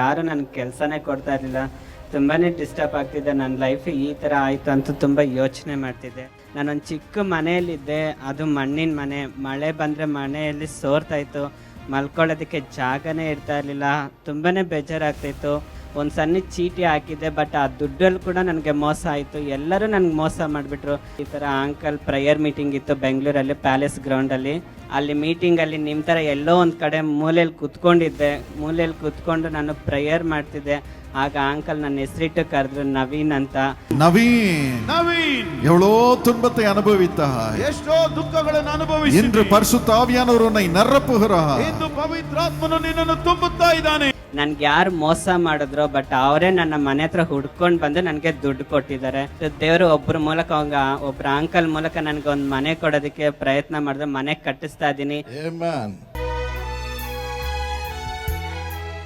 ಯಾರು ನನಗೆ ಕೆಲಸನೇ ಕೊಡ್ತಾ ಇರಲಿಲ್ಲ. ತುಂಬಾ ಡಿಸ್ಟರ್ಬ್ ಆಗ್ತಿದೆ. ನನ್ನ ಲೈಫ್ ಈ ಥರ ಆಯಿತು ಅಂತ ತುಂಬ ಯೋಚನೆ ಮಾಡ್ತಿದ್ದೆ. ನಾನೊಂದು ಚಿಕ್ಕ ಮನೆಯಲ್ಲಿದ್ದೆ. ಅದು ಮಣ್ಣಿನ ಮನೆ. ಮಳೆ ಬಂದರೆ ಮನೆಯಲ್ಲಿ ಸೋರ್ತಾಯಿತ್ತು ಮಲ್ಕೊಳ್ಳೋದಕ್ಕೆ ಜಾಗನೇ ಇರ್ತಾ ಇರಲಿಲ್ಲ. ತುಂಬಾ ಬೇಜಾರಾಗ್ತಾಯಿತ್ತು ಒಂದು ಸಣ್ಣ ಚೀಟಿ ಹಾಕಿದ್ದೆ ಬಟ್ ಆ ದುಡ್ಡಲ್ಲಿ ಕೂಡ ನನಗೆ ಮೋಸ ಆಯಿತು. ಎಲ್ಲರೂ ನನಗೆ ಮೋಸ ಮಾಡಿಬಿಟ್ರು. ಈ ಥರ ಅಂಕಲ್ ಪ್ರೇಯರ್ ಮೀಟಿಂಗ್ ಇತ್ತು ಬೆಂಗಳೂರಲ್ಲಿ ಪ್ಯಾಲೇಸ್ ಗ್ರೌಂಡಲ್ಲಿ ಅಲ್ಲಿ ಮೀಟಿಂಗಲ್ಲಿ ನಿಮ್ಮ ಥರ ಎಲ್ಲೋ ಒಂದು ಕಡೆ ಮೂಲೆಯಲ್ಲಿ ಕೂತ್ಕೊಂಡಿದ್ದೆ. ಮೂಲೆಯಲ್ಲಿ ಕೂತ್ಕೊಂಡು ನಾನು ಪ್ರೇಯರ್ ಮಾಡ್ತಿದ್ದೆ. ಆಗ ಅಂಕಲ್ ನನ್ನ ಹೆಸರಿಟ್ಟು ಕರೆದ್ರು ನವೀನ್ ಅಂತ. ನವೀನ್! ನವೀನ್! ಎವಳೋ ತುಂಬತೆ ಅನುಭವಿತ ಎಷ್ಟೋ ದುಃಖಗಳನ್ನು ಅನುಭವಿಸಿ ಇಂದ್ರ ಪರಿಶುದ್ಧಾವಿಯಾನವರನ್ನ ನರಪುಹರ ಇಂದು ಪವಿತ್ರಾತ್ಮನು ನಿನ್ನನ್ನು ತುಂಬುತ್ತಾ ಇದ್ದಾನೆ. ನನ್ಗೆ ಯಾರು ಮೋಸ ಮಾಡಿದ್ರು ಬಟ್ ಅವರೇ ನನ್ನ ಮನೆ ಹತ್ರ ಹುಡ್ಕೊಂಡು ಬಂದು ನನಗೆ ದುಡ್ಡು ಕೊಟ್ಟಿದ್ದಾರೆ ದೇವರು ಒಬ್ಬರ ಮೂಲಕ ಅವಂಗ ಒಬ್ಬರ ಅಂಕಲ್ ಮೂಲಕ ನನಗೆ ಒಂದು ಮನೆ ಕೊಡೋದಕ್ಕೆ ಪ್ರಯತ್ನ ಮಾಡಿದ್ರೆ ಮನೆ ಕಟ್ಟಿಸ್ತಾ ಇದ್ದೀನಿ.